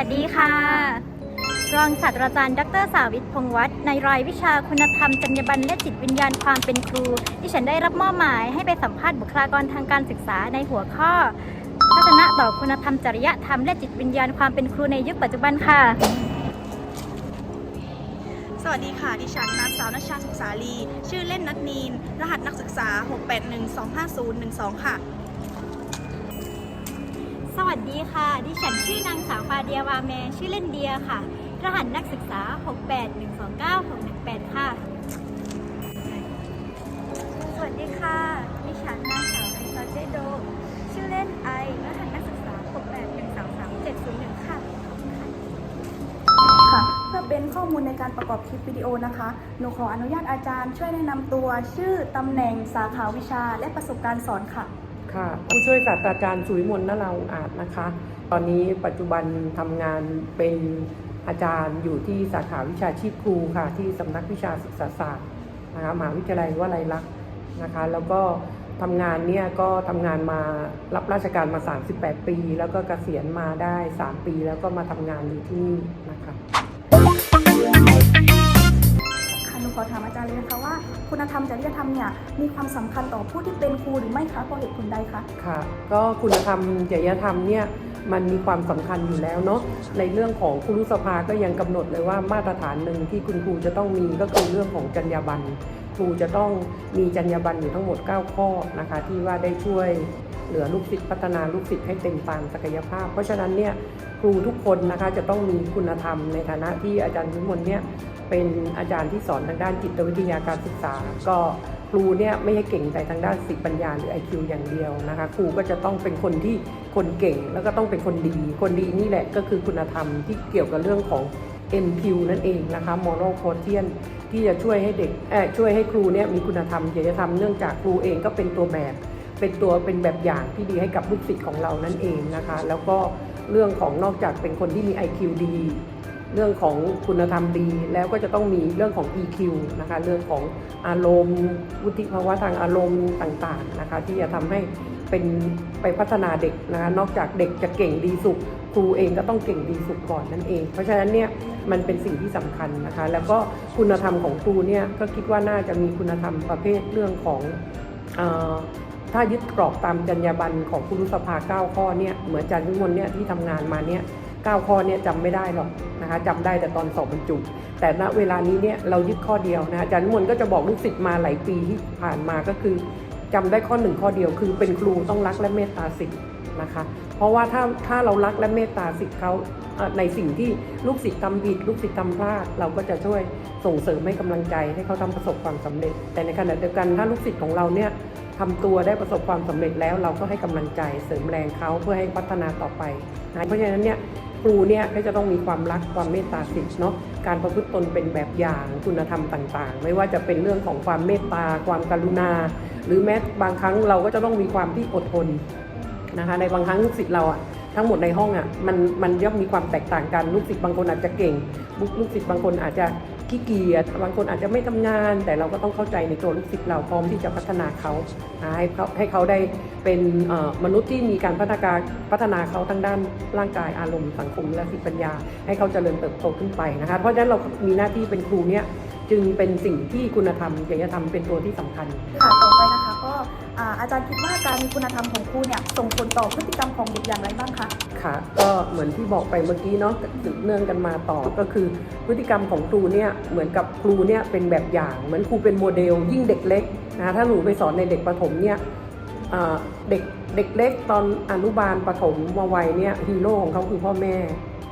วัสดีค่ะ รองศาสตราจารย์ ดรสาวิตพงวัฒน์ในรายวิชาคุณธรรมจรรยาบรรณและจิตวิญญาณความเป็นครู ที่ฉันได้รับมอบหมายให้ไปสัมภาษณ์บุคลากรทางการศึกษาในหัวข้อทัศนะต่อคุณธรรมจริยธรรมและจิตวิญญาณความเป็นครูในยุคปัจจุบันค่ะ สวัสดีค่ะ ดิฉันนางสาวนชชาสุขสาลี ชื่อเล่นนัดนีน รหัสนักศึกษา 6812501 2ค่ะ สวัสดีค่ะ ดิฉันชื่อนางสาวฟาเดียวาแมชื่อเล่นเดียค่ะ รหัสนักศึกษา 68129 618 ค่ะ สวัสดีค่ะ ดิฉันนางสาวไอซอเจโด ชื่อเล่นไอ รหัสนักศึกษา 681233701 ค่ะ ค่ะ เพื่อเป็นข้อมูลในการประกอบคลิปวิดีโอนะคะ หนูขออนุญาตอาจารย์ช่วยแนะนำตัว ชื่อ ตำแหน่ง สาขาวิชา และประสบการณ์สอนค่ะ ค่ะ ผู้ช่วยศาสตราจารย์สุวิมลนราองอาจนะคะ ตอนนี้ปัจจุบันทำงานเป็นอาจารย์อยู่ที่สาขาวิชาชีพครูค่ะ ที่สำนักวิชาศึกษาศาสตร์นะคะมหาวิทยาลัยวลัยลักษณ์นะคะ แล้วก็ทำงานเนี่ยก็ทำงานมารับราชการมา 38 ปี แล้วก็เกษียณมาได้ 3 ปี แล้วก็มาทำงานอยู่ที่นี่นะคะค่ะ หนูขอถามอาจารย์เลยนะคะว่า คุณธรรมจริยธรรมเนี่ยมีความสำคัญต่อผู้ที่เป็นครูหรือไม่คะเพราะเหตุผลใดคะค่ะก็คุณธรรมจริยธรรมเนี่ยมันมีความสำคัญอยู่แล้วเนาะในเรื่องของครูรุสภาก็ยังกำหนดเลยว่ามาตรฐานหนึ่งที่คุณครูจะต้องมีก็คือเรื่องของจรรยาบรรณครูจะต้องมีจรรยาบรรณอยู่ทั้งหมด 9 ข้อนะคะที่ว่าได้ช่วย เหลือลูกศิษย์พัฒนาลูกศิษย์ให้เต็มตามศักยภาพ เพราะฉะนั้นเนี่ยครูทุกคนนะคะจะต้องมีคุณธรรมในฐานะที่อาจารย์ยุมนเนี่ยเป็นอาจารย์ที่สอนทางด้านจิตวิทยาการศึกษา ก็ครูเนี่ยไม่ใช่เก่งแต่ทางด้านสติปัญญาหรือ IQ อย่างเดียวนะคะครูก็จะต้องเป็นคนที่คนเก่งแล้วก็ต้องเป็นคนดี คนดีนี่แหละก็คือคุณธรรมที่เกี่ยวกับเรื่องของ MQ นั่นเองนะคะ moral quotient ที่จะช่วยให้เด็กช่วยให้ครูเนี่ยมีคุณธรรมจริยธรรมเนื่องจากครูเองก็เป็นตัวแบบ เป็นตัวเป็นแบบอย่างที่ดีให้กับลูกศิษย์ของเรานั่นเองนะคะ แล้วก็เรื่องของนอกจากเป็นคนที่มี IQ ดี เรื่องของคุณธรรมดี แล้วก็จะต้องมีเรื่องของ EQ นะคะ เรื่องของอารมณ์วุฒิภาวะทางอารมณ์ต่างๆนะคะ ที่จะทำให้เป็นไปพัฒนาเด็กนะคะนอกจากเด็กจะเก่งดีสุดครูเองก็ต้องเก่งดีสุดก่อนนั่นเอง เพราะฉะนั้นเนี่ยมันเป็นสิ่งที่สำคัญนะคะ แล้วก็คุณธรรมของครูเนี่ยก็คิดว่าน่าจะมีคุณธรรมประเภทเรื่องของ ถ้ายึดกรอบตามจรรยาบรรณของครูรุษภา 9 ข้อเนี่ยเหมือนอาจารย์วิมลเนี่ยที่ทำงานมาเนี่ย9ข้อเนี่ยจำไม่ได้หรอกนะคะจำได้แต่ตอนสอบบรรจุ แต่ณเวลานี้เนี่ยเรายึดข้อเดียวนะอาจารย์นิมนต์ก็จะบอกลูกศิษย์มาหลายปีที่ผ่านมาก็คือจำได้ข้อหนึ่งข้อเดียวคือเป็นครูต้องรักและเมตตาศิษย์นะคะ เพราะว่าถ้าถ้าเรารักและเมตตาศิษย์เขาในสิ่งที่ลูกศิษย์ทำผิดลูกศิษย์ทำพลาดเราก็จะช่วยส่งเสริมให้กำลังใจให้เขาทำประสบความสำเร็จ แต่ในขณะเดียวกันถ้าลูกศิษย์ของเราเนี่ย ทำตัวได้ประสบความสำเร็จแล้ว เราก็ให้กำลังใจเสริมแรงเขาเพื่อให้พัฒนาต่อไปนะเพราะฉะนั้นเนี่ยครูเนี่ยก็จะต้องมีความรักความเมตตาศิษย์เนาะการประพฤติตนเป็นแบบอย่างคุณธรรมต่างๆ ไม่ว่าจะเป็นเรื่องของความเมตตา ความกรุณา หรือแม้บางครั้งเราก็จะต้องมีความที่อดทนนะคะในบางครั้งลูกศิษย์เราอะทั้งหมดในห้องอะมันมันย่อมมีความแตกต่างกันลูกศิษย์บางคนอาจจะเก่งลูกศิษย์บางคนอาจจะ ขี้เกียจบางคนอาจจะไม่ทำงาน แต่เราก็ต้องเข้าใจในตัวลูกศิษย์เราพร้อมที่จะพัฒนาเขาให้เขาให้เขาได้เป็นมนุษย์ที่มีการพัฒนาการพัฒนาเขาทั้งด้านร่างกายอารมณ์สังคมและสติปัญญา ให้เขาเจริญเติบโตขึ้นไปนะคะเพราะฉะนั้นเรามีหน้าที่เป็นครูเนี่ยจึงเป็นสิ่งที่คุณธรรมจริยธรรมเป็นตัวที่สำคัญค่ะต่อไปนะคะ ก็อาจารย์คิดว่าการมีคุณธรรมของครูเนี่ยส่งผลต่อพฤติกรรมของเด็กอย่างไรบ้างคะค่ะก็เหมือนที่บอกไปเมื่อกี้เนาะสืบเนื่องกันมาต่อก็คือ พฤติกรรมของครูเนี่ยเหมือนกับครูเนี่ยเป็นแบบอย่าง เหมือนครูเป็นโมเดล ยิ่งเด็กเล็กนะถ้าหนูไปสอนในเด็กประถมเนี่ยเด็กเด็กเล็กตอนอนุบาลประถมมวัยเนี่ยฮีโร่ของเขาคือพ่อแม่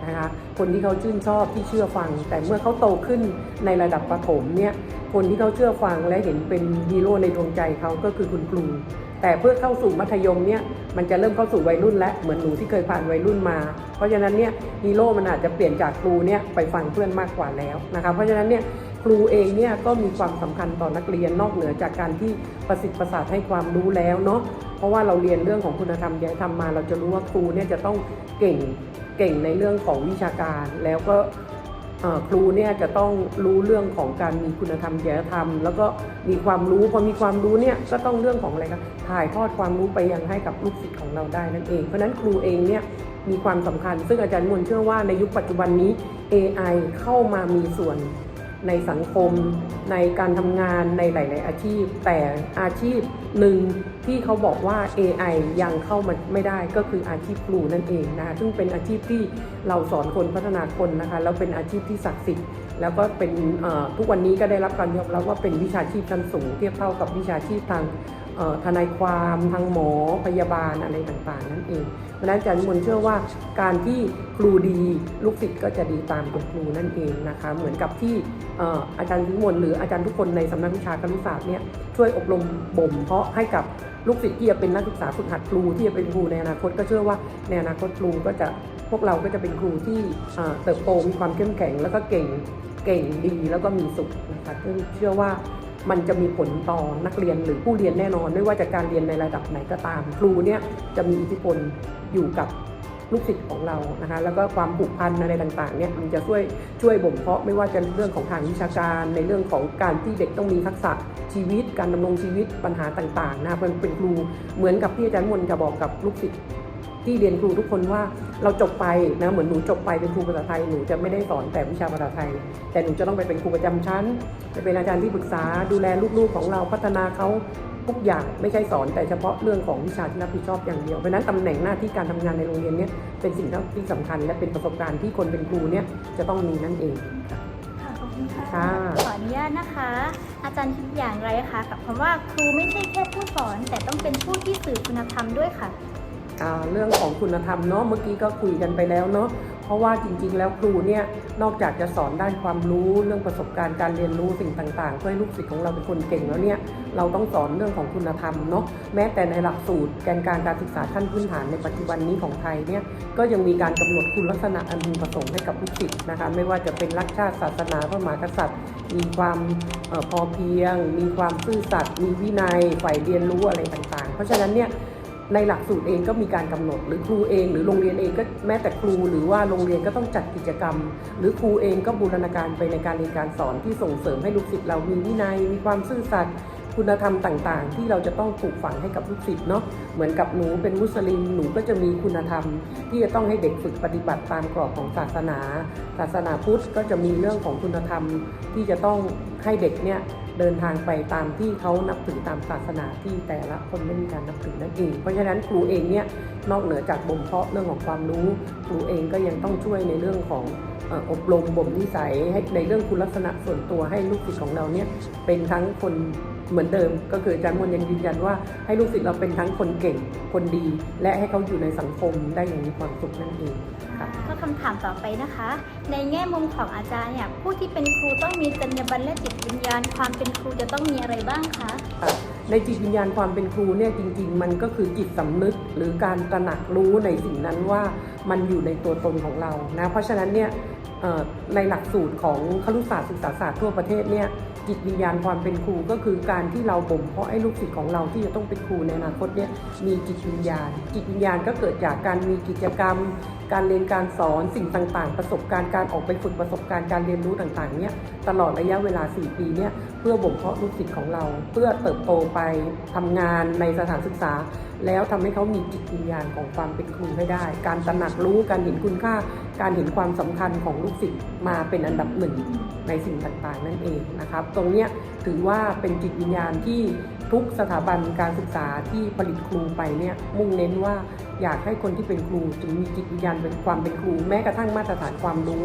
นะคะคนที่เขาชื่นชอบที่เชื่อฟัง แต่เมื่อเขาโตขึ้นในระดับประถมเนี่ยคนที่เขาเชื่อฟังและเห็นเป็นฮีโร่ในดวงใจเขาก็คือคุณครู แต่เพื่อเข้าสู่มัธยมเนี่ยมันจะเริ่มเข้าสู่วัยรุ่นและเหมือนหนูที่เคยผ่านวัยรุ่นมา เพราะฉะนั้นเนี่ยฮีโร่มันอาจจะเปลี่ยนจากครูเนี่ยไปฟังเพื่อนมากกว่าแล้วนะคะเพราะฉะนั้นเนี่ยครูเองเนี่ยก็มีความสำคัญต่อนักเรียนนอกเหนือจากการที่ประสิทธิ์ประสาทให้ความรู้แล้วเนาะเพราะว่าเราเรียนเรื่องของคุณธรรมจริยธรรมมา เราจะรู้ว่าครูเนี่ยจะต้องเก่งเก่งในเรื่องของวิชาการแล้วก็ ครูเนี่ยจะต้องรู้เรื่องของการมีคุณธรรมจริยธรรม แล้วก็มีความรู้พอมีความรู้เนี่ยก็ต้องเรื่องของอะไรครับถ่ายทอดความรู้ไปยังให้กับลูกศิษย์ของเราได้นั่นเอง เพราะฉะนั้นครูเองเนี่ยมีความสำคัญ ซึ่งอาจารย์มวลเชื่อว่าในยุคปัจจุบันนี้ AI เข้ามามีส่วน ในสังคม ในการทำงานในหลาย ๆ อาชีพ แต่อาชีพหนึ่งที่เขาบอกว่า AI ยังเข้ามาไม่ได้ก็คืออาชีพครูนั่นเองนะคะซึ่งเป็นอาชีพที่เราสอนคนพัฒนาคนนะคะแล้วเป็นอาชีพที่ศักดิ์สิทธิ์ แล้วก็เป็นทุกวันนี้ก็ได้รับการยอมรับว่าเป็นวิชาชีพชั้นสูง เทียบเท่ากับวิชาชีพทางทนายความทางหมอพยาบาลอะไรต่างๆ นั่นเองเพราะนั้นอาจารย์มนเชื่อว่าการที่ครูดีลูกศิษย์ก็จะดีตามคุณครูนั่นเองนะคะเหมือนกับที่อาจารย์วิมลหรืออาจารย์ทุกคนในสำนักวิชาการุศาสตร์เนี่ยช่วยอบรมบ่มเพาะให้กับลูกศิษย์ที่จะเป็นนักศึกษาฝึกหัดครูที่จะเป็นครูในอนาคตก็เชื่อว่าในอนาคตครูก็จะพวกเราก็จะเป็นครูที่เติบโตมีความเข้มแข็งแล้วก็เก่ง เก่งดีแล้วก็มีสุขนะคะซึ่งเชื่อว่ามันจะมีผลต่อนักเรียนหรือผู้เรียนแน่นอน ไม่ว่าจะการเรียนในระดับไหนก็ตาม ครูเนี่ยจะมีอิทธิพลอยู่กับลูกศิษย์ของเรานะคะแล้วก็ความผูกพันอะไรต่างๆเนี่ยมันจะช่วยช่วยบ่มเพาะไม่ว่าจะเรื่องของทางวิชาการในเรื่องของการที่เด็กต้องมีทักษะชีวิต การดำรงชีวิตปัญหาต่างๆนะคะเป็นเป็นครูเหมือนกับที่อาจารย์มนจะบอกกับลูกศิษย์ ที่เรียนครูทุกคนว่าเราจบไปนะเหมือนหนูจบไปเป็นครูภาษาไทยหนูจะไม่ได้สอนแต่วิชาภาษาไทย แต่หนูจะต้องไปเป็นครูประจำชั้นไปเป็นอาจารย์ที่ปรึกษาดูแลลูกๆของเราพัฒนาเขาทุกอย่างไม่ใช่สอนแต่เฉพาะเรื่องของวิชาที่รับผิดชอบอย่างเดียวเพราะฉะนั้นตำแหน่งหน้าที่การทำงานในโรงเรียนเนี่ยเป็นสิ่งที่สำคัญ และเป็นประสบการณ์ที่คนเป็นครูเนี่ยจะต้องมีนั่นเองค่ะค่ะขอบคุณค่ะค่ะขออนุญาตนะคะ อาจารย์คิดอย่างไรคะกับคำว่าครูไม่ใช่แค่ผู้สอน แต่ต้องเป็นผู้ที่สื่อคุณธรรมด้วยค่ะอ่า เรื่องของคุณธรรมเนาะเมื่อกี้ก็คุยกันไปแล้วเนาะเพราะว่าจริงๆ แล้วครูเนี่ยนอกจากจะสอนด้านความรู้เรื่องประสบการณ์การเรียนรู้สิ่งต่างๆเพื่อให้ลูกศิษย์ของเราเป็นคนเก่งแล้วเนี่ยเราต้องสอนเรื่องของคุณธรรมเนาะแม้แต่ในหลักสูตรแกนการการศึกษาขั้นพื้นฐานในปัจจุบันนี้ของไทยเนี่ยก็ยังมีการกำหนดคุณลักษณะอันพึงประสงค์ให้กับลูกศิษย์นะคะไม่ว่าจะเป็นรักชาติศาสนาพระมหากษัตริย์ มีความออพอเพียง มีความซื่อสัตย์มีวินัยฝ่ายเรียนรู้อะไรต่างๆ เพราะฉะนั้นเนี่ย ในหลักสูตรเองก็มีการกำหนด หรือครูเองหรือโรงเรียนเองก็แม้แต่ครู หรือว่าโรงเรียนก็ต้องจัดกิจกรรม หรือครูเองก็บูรณาการไปในการเรียนการสอนที่ส่งเสริมให้ลูกศิษย์เรามีวินัยมีความซื่อสัตย์คุณธรรมต่างๆ ที่เราจะต้องปลูกฝังให้กับลูกศิษย์เนาะเหมือนกับหนูเป็นมุสลิมหนูก็จะมีคุณธรรม ที่จะต้องให้เด็กฝึกปฏิบัติตามกรอบของศาสนา ศาสนาพุทธก็จะมีเรื่องของคุณธรรมที่จะต้องให้เด็กเนี่ย เดินทางไปตามที่เขานับถือตามศาสนาที่แต่ละคนไม่มีการนับถือนั่นเอง เพราะฉะนั้นครูเองเนี่ยนอกเหนือจากบ่มเพาะเรื่องของความรู้ ครูเองก็ยังต้องช่วยในเรื่องของอบรมบ่มนิสัยให้ในเรื่องคุณลักษณะส่วนตัวให้ลูกศิษย์ของเราเนี่ยเป็นทั้งคน เหมือนเดิมก็คืออาจารย์มนต์ยังยืนยันว่าให้ลูกศิษย์เราเป็นทั้งคนเก่งคนดี และให้เขาอยู่ในสังคมได้อย่างมีความสุขนั่นเองค่ะก็คำถามต่อไปนะคะ ในแง่มุมของอาจารย์เนี่ยผู้ที่เป็นครูต้องมีจรรยาบรรณและจิตวิญญาณ ความเป็นครูจะต้องมีอะไรบ้างคะในจิตวิญญาณความเป็นครูเนี่ยจริง ๆ มันก็คือจิตสำนึกหรือการตระหนักรู้ในสิ่งนั้นว่ามันอยู่ในตัวตนของเรานะเพราะฉะนั้นเนี่ยเอ่อ ในหลักสูตรของครุศาสตร์ศึกษาศาสตร์ทั่วประเทศเนี่ยจิตวิญญาณความเป็นครูก็คือการที่เราบ่มเพาะให้ลูกศิษย์ของเราที่จะต้องเป็นครูในอนาคตเนี่ยมีจิตวิญญาณ จิตวิญญาณก็เกิดจากการมีกิจกรรมการเรียนการสอนสิ่งต่างๆ ประสบการณ์การออกไปฝึกประสบการณ์การเรียนรู้ต่างๆเนี่ยตลอดระยะเวลา 4 ปีเนี่ยเพื่อบ่มเพาะลูกศิษย์ของเรา เพื่อเติบโตไปทำงานในสถานศึกษา แล้วทำให้เขามีจิตวิญญาณของความเป็นครูให้ได้ การตระหนักรู้การเห็นคุณค่า การเห็นความสำคัญของลูกศิษย์มาเป็นอันดับหนึ่งในสิ่งต่างๆ นั่นเองนะครับ ตรงเนี้ยถือว่าเป็นจิตวิญญาณที่ทุกสถาบันการศึกษาที่ผลิตครูไปเนี่ยมุ่งเน้นว่า อยากให้คนที่เป็นครูจึงมีจิตวิญญาณเป็นความเป็นครู แม้กระทั่งมาตรฐานความรู้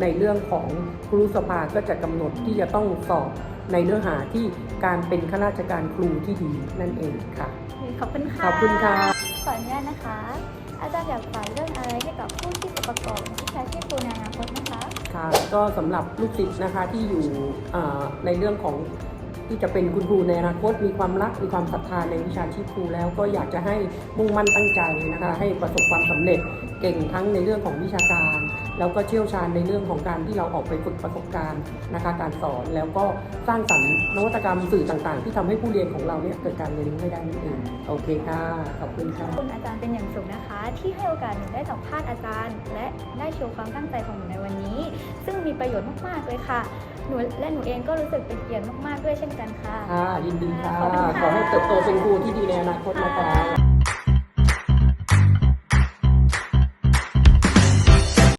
ในเรื่องของครูสภาก็จะกำหนดที่จะต้องสอบในเนื้อหาที่การเป็นข้าราชการครูที่ดีนั่นเองค่ะขอบคุณค่ะขอบคุณค่ะขออนุญาตนะคะ อาจารย์อยากฝากเรื่องอะไรให้กับผู้ที่จะประกอบวิชาชีพครูในอนาคตนะคะค่ะก็สำหรับลูกศิษย์นะคะที่อยู่เอ่อในเรื่องของ ที่จะเป็นคุณครูในอนาคตมีความรักมีความศรัทธาในวิชาชีพครูแล้วก็อยากจะให้มุ่งมั่นตั้งใจนะคะให้ประสบความสำเร็จเก่งทั้งในเรื่องของวิชาการ แล้วก็เชี่ยวชาญในเรื่องของการที่เราออกไปฝึกประสบการณ์นะคะการสอนแล้วก็สร้างสรรค์นวัตกรรมสื่อต่างๆ ที่ทำให้ผู้เรียนของเราเนี่ยเกิดการเรียนรู้ให้ได้นั่นเองโอเคค่ะขอบคุณค่ะขอบคุณอาจารย์เป็นอย่างสูงนะคะ ที่ให้โอกาสหนูได้สัมภาษณ์อาจารย์ และได้โชว์ความตั้งใจของหนูในวันนี้ ซึ่งมีประโยชน์มากๆเลยค่ะ หนูและหนูเองก็รู้สึกเป็นเกียรติมากๆด้วยเช่นกันค่ะ ค่ะยินดีค่ะ ขอบคุณค่ะ ขอให้เติบโตเป็นครูที่ดีในอนาคตนะคะ